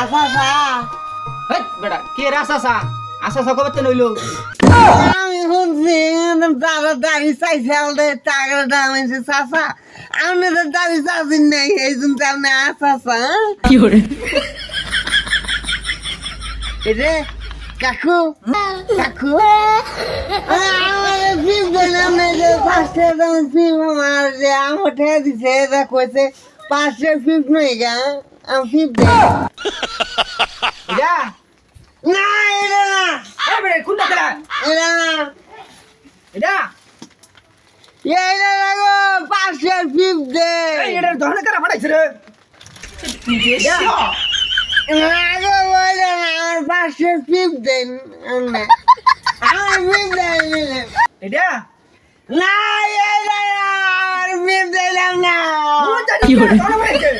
আসা সা হেই বেটা কে রে আসা আসা সা কবে নইলো? আমি শুনছি দাদা দাড়ি চাইছে আমাদের টাকার দাম হয়েছে চাষা তো দাড়ি চাচ্ছেন নাই এই জন্য আপনি আসা সা রে কাকু কাকু। আমার ফিম দিলাম না যে পাঁচটা দাম ফিম আমার যে আমার ঠেয়া দিছে এটা কইছে পাঁচটা ফিম নই গা। আমি এটা না এটা না এই বেটা কোনটা এটা না এটা এটা লাগো পাঁচটা ফিম দে এই এটা দহনে করা ফাটাইছে রে এটা না গো বলে না আমার পাঁচটা ফিম দেন আমার ফিম দেন এটা না এটা না আমার ফিম দিলাম না কি ফাটাইছে